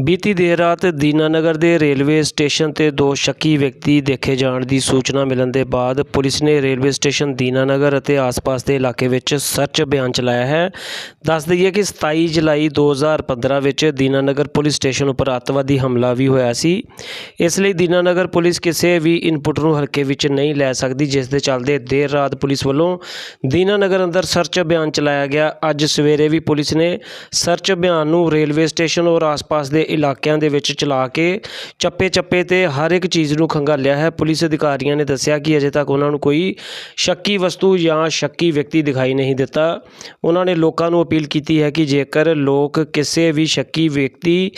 ਬੀਤੀ ਦੇਰ ਰਾਤ ਦੀਨਾਨਗਰ ਦੇ ਰੇਲਵੇ ਸਟੇਸ਼ਨ ਤੇ ਦੋ ਸ਼ੱਕੀ ਵਿਅਕਤੀ ਦੇਖੇ ਜਾਣ ਦੀ ਸੂਚਨਾ ਮਿਲਣ ਦੇ ਬਾਅਦ ਪੁਲਿਸ ਨੇ ਰੇਲਵੇ ਸਟੇਸ਼ਨ ਦੀਨਾਨਗਰ ਅਤੇ ਆਸ-ਪਾਸ ਦੇ ਇਲਾਕੇ ਵਿੱਚ ਸਰਚ ਅਭਿਆਨ ਚਲਾਇਆ ਹੈ। ਦੱਸ ਦਈਏ ਕਿ 27 ਜੁਲਾਈ 2015 ਵਿੱਚ ਦੀਨਾਨਗਰ ਪੁਲਿਸ ਸਟੇਸ਼ਨ ਉੱਪਰ ਅੱਤਵਾਦੀ ਹਮਲਾ ਵੀ ਹੋਇਆ ਸੀ। ਇਸ ਲਈ ਦੀਨਾਨਗਰ ਪੁਲਿਸ ਕਿਸੇ ਵੀ ਇਨਪੁਟ ਨੂੰ ਹਲਕੇ ਵਿੱਚ ਨਹੀਂ ਲੈ ਸਕਦੀ, ਜਿਸ ਦੇ ਚੱਲਦੇ ਦੇਰ ਰਾਤ ਪੁਲਿਸ ਵੱਲੋਂ ਦੀਨਾਨਗਰ ਅੰਦਰ ਸਰਚ ਅਭਿਆਨ ਚਲਾਇਆ ਗਿਆ। ਅੱਜ ਸਵੇਰੇ ਵੀ ਪੁਲਿਸ ਨੇ ਸਰਚ ਅਭਿਆਨ ਨੂੰ ਰੇਲਵੇ ਸਟੇਸ਼ਨ ਔਰ ਆਸ-ਪਾਸ ਦੇ ਇਲਾਕਿਆਂ ਦੇ ਵਿੱਚ ਚਲਾ ਕੇ ਚੱਪੇ-ਚੱਪੇ ਤੇ ਹਰ ਇੱਕ ਚੀਜ਼ ਨੂੰ ਖੰਗਾਲਿਆ ਹੈ। ਪੁਲਿਸ ਅਧਿਕਾਰੀਆਂ ਨੇ ਦੱਸਿਆ ਕਿ ਅਜੇ ਤੱਕ ਉਹਨਾਂ ਨੂੰ ਕੋਈ ਸ਼ੱਕੀ ਵਸਤੂ ਜਾਂ ਸ਼ੱਕੀ ਵਿਅਕਤੀ ਦਿਖਾਈ ਨਹੀਂ ਦਿੱਤਾ। ਉਹਨਾਂ ਨੇ ਲੋਕਾਂ ਨੂੰ ਅਪੀਲ ਕੀਤੀ ਹੈ ਕਿ ਜੇਕਰ ਲੋਕ ਕਿਸੇ ਵੀ ਸ਼ੱਕੀ ਵਿਅਕਤੀ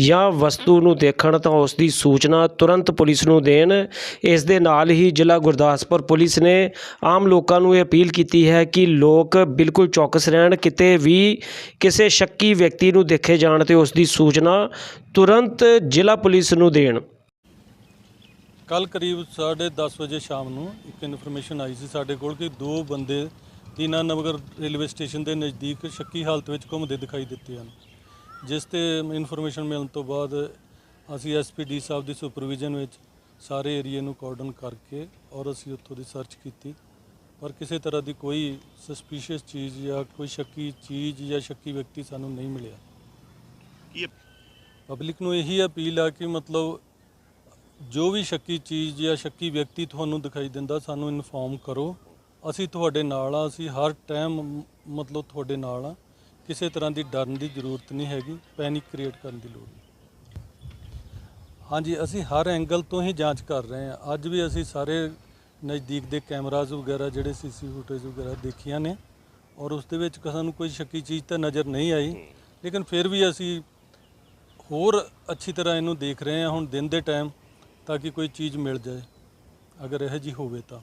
ਜਾਂ ਵਸਤੂ ਨੂੰ ਦੇਖਣ ਤਾਂ ਉਸ ਦੀ ਸੂਚਨਾ ਤੁਰੰਤ ਪੁਲਿਸ ਨੂੰ ਦੇਣ। ਇਸ ਦੇ ਨਾਲ ਹੀ ਜ਼ਿਲ੍ਹਾ ਗੁਰਦਾਸਪੁਰ ਪੁਲਿਸ ਨੇ ਆਮ ਲੋਕਾਂ ਨੂੰ ਇਹ ਅਪੀਲ ਕੀਤੀ ਹੈ ਕਿ ਲੋਕ ਬਿਲਕੁਲ ਚੌਕਸ ਰਹਿਣ। ਕਿਤੇ ਵੀ ਕਿਸੇ ਸ਼ੱਕੀ ਵਿਅਕਤੀ ਨੂੰ ਦੇਖੇ ਜਾਣ ਤੇ ਉਸ ਦੀ ਸੂਚਨਾ ਤੁਰੰਤ ਜ਼ਿਲ੍ਹਾ ਪੁਲਿਸ ਨੂੰ ਦੇਣ। ਕੱਲ ਕਰੀਬ 10:30 ਵਜੇ ਸ਼ਾਮ ਨੂੰ ਇੱਕ ਇਨਫੋਰਮੇਸ਼ਨ ਆਈ ਸੀ ਸਾਡੇ ਕੋਲ ਕਿ ਦੋ ਬੰਦੇ ਦੀਨਾਨਗਰ ਰੇਲਵੇ ਸਟੇਸ਼ਨ ਦੇ ਨਜ਼ਦੀਕ ਸ਼ੱਕੀ ਹਾਲਤ ਵਿੱਚ ਘੁੰਮਦੇ ਦਿਖਾਈ ਦਿੱਤੇ ਹਨ। ਜਿਸ ਤੇ ਇਨਫੋਰਮੇਸ਼ਨ ਮਿਲਣ ਤੋਂ ਬਾਅਦ ਅਸੀਂ ਐਸਪੀਡੀ ਸਾਹਿਬ ਦੀ ਸੁਪਰਵਿਜ਼ਨ ਵਿੱਚ ਸਾਰੇ ਏਰੀਏ ਨੂੰ ਕਾਰਡਨ ਕਰਕੇ ਔਰ ਅਸੀਂ ਉੱਥੋਂ ਦੀ ਸਰਚ ਕੀਤੀ। ਪਰ ਕਿਸੇ ਤਰ੍ਹਾਂ ਦੀ ਕੋਈ ਸਸਪੀਸ਼ੀਅਸ ਚੀਜ਼ ਜਾਂ ਕੋਈ ਸ਼ੱਕੀ ਚੀਜ਼ ਜਾਂ ਸ਼ੱਕੀ ਵਿਅਕਤੀ ਸਾਨੂੰ ਨਹੀਂ ਮਿਲਿਆ। ਕੀ ਪਬਲਿਕ ਨੂੰ ਇਹੀ ਅਪੀਲ ਆ ਕਿ ਮਤਲਬ ਜੋ ਵੀ ਸ਼ੱਕੀ ਚੀਜ਼ ਜਾਂ ਸ਼ੱਕੀ ਵਿਅਕਤੀ ਤੁਹਾਨੂੰ ਦਿਖਾਈ ਦਿੰਦਾ, ਸਾਨੂੰ ਇਨਫੋਰਮ ਕਰੋ। ਅਸੀਂ ਤੁਹਾਡੇ ਨਾਲ ਆ, ਅਸੀਂ ਹਰ ਟਾਈਮ ਮਤਲਬ ਤੁਹਾਡੇ ਨਾਲ ਆ। ਕਿਸੇ ਤਰ੍ਹਾਂ ਦੀ ਡਰਨ ਦੀ ਜ਼ਰੂਰਤ ਨਹੀਂ ਹੈਗੀ, ਪੈਨਿਕ ਕ੍ਰੀਏਟ ਕਰਨ ਦੀ ਲੋੜ ਨਹੀਂ। ਹਾਂਜੀ, ਅਸੀਂ ਹਰ ਐਂਗਲ ਤੋਂ ਹੀ ਜਾਂਚ ਕਰ ਰਹੇ ਹਾਂ ਅੱਜ ਵੀ ਅਸੀਂ ਸਾਰੇ ਨਜ਼ਦੀਕ ਦੇ ਕੈਮਰਾਜ਼ ਵਗੈਰਾ, ਜਿਹੜੇ ਸੀਸੀ ਫੁਟੇਜ ਵਗੈਰਾ ਦੇਖੀਆਂ ਨੇ। ਔਰ ਉਸ ਦੇ ਵਿੱਚ ਸਾਨੂੰ ਕੋਈ ਸ਼ੱਕੀ ਚੀਜ਼ ਤਾਂ ਨਜ਼ਰ ਨਹੀਂ ਆਈ। ਲੇਕਿਨ ਫਿਰ ਵੀ ਅਸੀਂ ਹੋਰ ਅੱਛੀ ਤਰ੍ਹਾਂ ਇਹਨੂੰ ਦੇਖ ਰਹੇ ਹਾਂ ਹੁਣ ਦਿਨ ਦੇ ਟਾਈਮ ਤਾਂ ਕਿ ਕੋਈ ਚੀਜ਼ ਮਿਲ ਜਾਏ। ਅਗਰ ਇਹ ਜੀ ਹੋਵੇ ਤਾਂ।